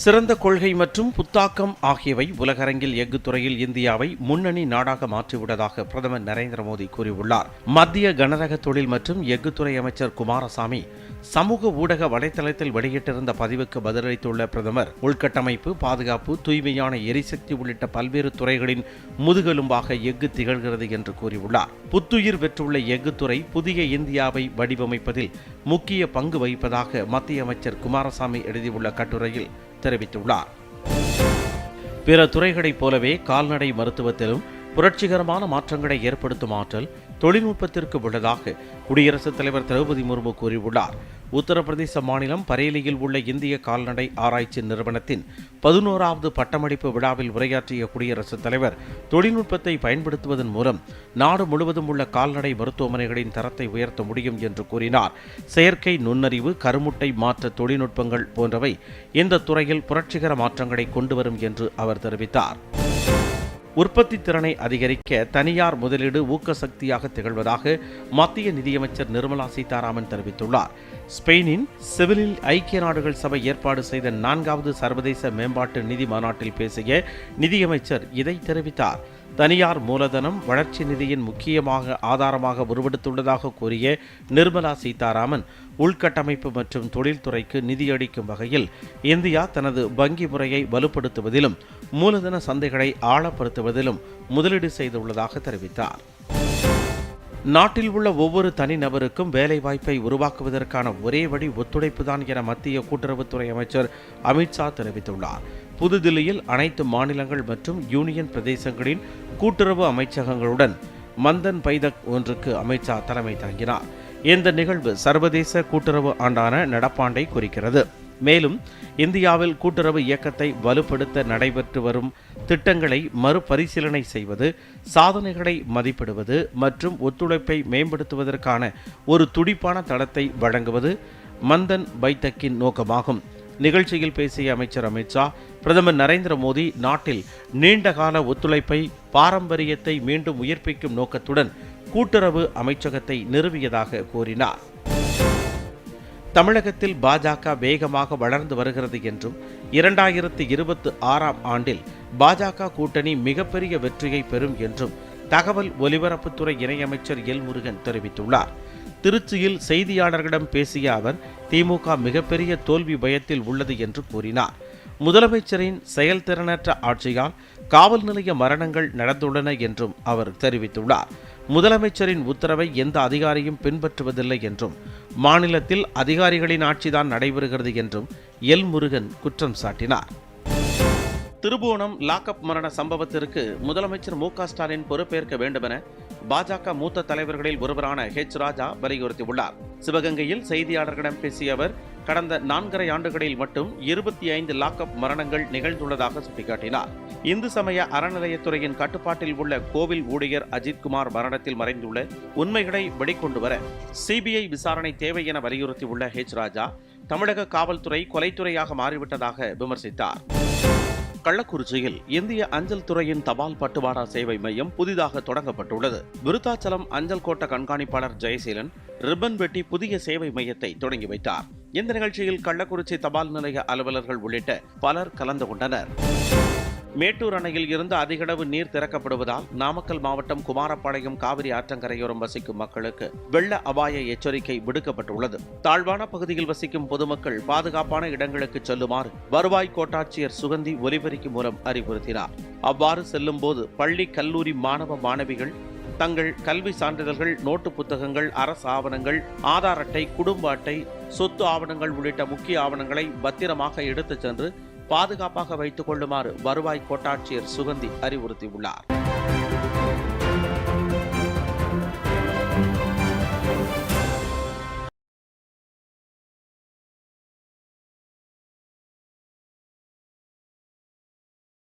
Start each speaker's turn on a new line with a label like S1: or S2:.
S1: சிறந்த கொள்கை மற்றும் புத்தாக்கம் ஆகியவை உலகரங்கில் எஃகு துறையில் இந்தியாவை முன்னணி நாடாக மாற்றிவிட்டதாக பிரதமர் நரேந்திர மோடி கூறியுள்ளார். மத்திய கனரக தொழில் மற்றும் எஃகுத்துறை அமைச்சர் குமாரசாமி சமூக ஊடக வலைதளத்தில் வெளியிட்டிருந்த பதிவுக்கு பதிலளித்துள்ள பிரதமர் உள்கட்டமைப்பு பாதுகாப்பு தூய்மையான எரிசக்தி உள்ளிட்ட பல்வேறு துறைகளின் முதுகெலும்பாக எஃகு திகழ்கிறது என்று கூறியுள்ளார். புத்துயிர் பெற்றுள்ள எஃகு துறை புதிய இந்தியாவை வடிவமைப்பதில் முக்கிய பங்கு வகிப்பதாக மத்திய அமைச்சர் குமாரசாமி எழுதியுள்ள கட்டுரையில் தெரிவித்துள்ளார். பிற துறைகளைப் போலவே கால்நடை மருத்துவத்திலும் புரட்சிகரமான மாற்றங்களை ஏற்படுத்தும் ஆற்றல் தொழில்நுட்பத்திற்கு உள்ளதாக குடியரசுத் தலைவர் திரௌபதி முர்மு கூறியுள்ளார். உத்தரப்பிரதேச மாநிலம் பரேலியில் உள்ள இந்திய கால்நடை ஆராய்ச்சி நிறுவனத்தின் பதினோராவது பட்டமளிப்பு விழாவில் உரையாற்றிய குடியரசுத் தலைவர் தொழில்நுட்பத்தை பயன்படுத்துவதன் மூலம் நாடு முழுவதும் உள்ள கால்நடை மருத்துவமனைகளின் தரத்தை உயர்த்த முடியும் என்று கூறினார். செயற்கை நுண்ணறிவு கருமுட்டை மாற்ற தொழில்நுட்பங்கள் போன்றவை இந்த துறையில் புரட்சிகர மாற்றங்களை கொண்டு வரும் என்று அவர் தெரிவித்தார். உற்பத்தி திறனை அதிகரிக்க தனியார் முதலீடு ஊக்க சக்தியாக திகழ்வதாக மத்திய நிதியமைச்சர் நிர்மலா சீதாராமன் தெரிவித்துள்ளார். ஸ்பெயினின் செவிலில் ஐக்கிய நாடுகள் சபை ஏற்பாடு செய்த நான்காவது சர்வதேச மேம்பாட்டு நிதி மாநாட்டில் பேசிய நிதியமைச்சர் இதை தெரிவித்தார். தனியார் மூலதனம் வளர்ச்சி நிதியின் முக்கியமாக ஆதாரமாக உருவெடுத்துள்ளதாக கூறிய நிர்மலா சீதாராமன் உள்கட்டமைப்பு மற்றும் தொழில்துறைக்கு நிதியளிக்கும் வகையில் இந்தியா தனது வங்கி முறையை வலுப்படுத்துவதிலும் மூலதன சந்தைகளை ஆழப்படுத்துவதிலும் முதலீடு செய்துள்ளதாக தெரிவித்தார். நாட்டில் உள்ள ஒவ்வொரு தனிநபருக்கும் வேலைவாய்ப்பை உருவாக்குவதற்கான ஒரே வழி ஒத்துழைப்புதான் என மத்திய கூட்டுறவுத்துறை அமைச்சர் அமித்ஷா தெரிவித்துள்ளார். புதுதில்லியில் அனைத்து மாநிலங்கள் மற்றும் யூனியன் பிரதேசங்களின் கூட்டுறவு அமைச்சகங்களுடன் மந்தன் பைதக் ஒன்றுக்கு அமித்ஷா தலைமை தாங்கினார். இந்த நிகழ்வு சர்வதேச கூட்டுறவு ஆண்டான நடப்பாண்டை குறிக்கிறது. மேலும் இந்தியாவில் கூட்டுறவு இயக்கத்தை வலுப்படுத்த நடைபெற்று வரும் திட்டங்களை மறுபரிசீலனை செய்வது சாதனைகளை மதிப்பிடுவது மற்றும் ஒத்துழைப்பை மேம்படுத்துவதற்கான ஒரு துடிப்பான தளத்தை வழங்குவது மந்தன் பைத்தக்கின் நோக்கமாகும். நிகழ்ச்சியில் பேசிய அமைச்சர் அமித்ஷா பிரதமர் நரேந்திர மோடி நாட்டில் நீண்டகால ஒத்துழைப்பை பாரம்பரியத்தை மீண்டும் உயிர்ப்பிக்கும் நோக்கத்துடன் கூட்டுறவு அமைச்சகத்தை நிறுவியதாக கூறினார். தமிழகத்தில் பாஜக வேகமாக வளர்ந்து வருகிறது என்றும் இரண்டாயிரத்தி இருபத்தி ஆறாம் ஆண்டில் பாஜக கூட்டணி மிகப்பெரிய வெற்றியை பெறும் என்றும் தகவல் ஒலிபரப்புத்துறை இணையமைச்சர் எல் முருகன் தெரிவித்துள்ளார். திருச்சியில் செய்தியாளர்களிடம் பேசிய அவர் திமுக மிகப்பெரிய தோல்வி பயத்தில் உள்ளது என்று கூறினார். முதலமைச்சரின் செயல்திறனற்ற ஆட்சியால் காவல் நிலைய மரணங்கள் நடந்துள்ளன என்றும் அவர் தெரிவித்துள்ளார். முதலமைச்சரின் உத்தரவை எந்த அதிகாரியும் பின்பற்றுவதில்லை என்றும் மாநிலத்தில் அதிகாரிகளின் ஆட்சிதான் நடைபெறுகிறது என்றும் எல். முருகன் குற்றம் சாட்டினார். திருபுவனம் லாக்அப் மரண சம்பவத்திற்கு முதலமைச்சர் மு. க. ஸ்டாலின் பொறுப்பேற்க வேண்டுமென பாஜக மூத்த தலைவர்களில் ஒருவரான ஹெச் ராஜா வலியுறுத்தியுள்ளார். சிவகங்கையில் செய்தியாளர்களிடம் பேசிய அவர் கடந்த நான்கரை ஆண்டுகளில் மட்டும் இருபத்தி ஐந்து லாக்அப் மரணங்கள் நிகழ்ந்துள்ளதாக சுட்டிக்காட்டினார். இந்து சமய அறநிலையத்துறையின் கட்டுப்பாட்டில் உள்ள கோவில் ஊழியர் அஜித்குமார் மரணத்தில் மறைந்துள்ள உண்மைகளை வெளிக்கொண்டு வர சிபிஐ விசாரணை தேவை என வலியுறுத்தியுள்ள ஹெச் ராஜா தமிழக காவல்துறை கொலைத்துறையாக மாறிவிட்டதாக விமர்சித்தார். கள்ளக்குறிச்சியில் இந்திய அஞ்சல் துறையின் தபால் பட்டுவாடா சேவை மையம் புதிதாக தொடங்கப்பட்டுள்ளது. விருத்தாச்சலம் அஞ்சல் கோட்ட கண்காணிப்பாளர் ஜெயசீலன் ரிப்பன் வெட்டி புதிய சேவை மையத்தை தொடங்கி வைத்தார். இந்த நிகழ்ச்சியில் கள்ளக்குறிச்சி தபால் நிலைய அலுவலர்கள் உள்ளிட்ட பலர் கலந்து கொண்டனர். மேட்டூர் அணையில் இருந்து அதிகளவு நீர் திறக்கப்படுவதால் நாமக்கல் மாவட்டம் குமாரப்பாளையம் காவிரி ஆற்றங்கரையோரம் வசிக்கும் மக்களுக்கு வெள்ள அபாய எச்சரிக்கை விடுக்கப்பட்டுள்ளது. தாழ்வான பகுதியில் வசிக்கும் பொதுமக்கள் பாதுகாப்பான இடங்களுக்கு செல்லுமாறு வருவாய் கோட்டாட்சியர் சுகந்தி ஒலிபெருக்கி மூலம் அறிவுறுத்தினார். அவ்வாறு செல்லும் போது பள்ளி கல்லூரி மாணவ மாணவிகள் தங்கள் கல்வி சான்றிதழ்கள் நோட்டு புத்தகங்கள் அரசு ஆவணங்கள் ஆதார் அட்டை குடும்ப அட்டை சொத்து ஆவணங்கள் உள்ளிட்ட முக்கிய ஆவணங்களை பத்திரமாக எடுத்துச் சென்று பாதுகாப்பாக வைத்துக் கொள்ளுமாறு வருவாய் கோட்டாட்சியர் சுகந்தி அறிவுறுத்தியுள்ளார்.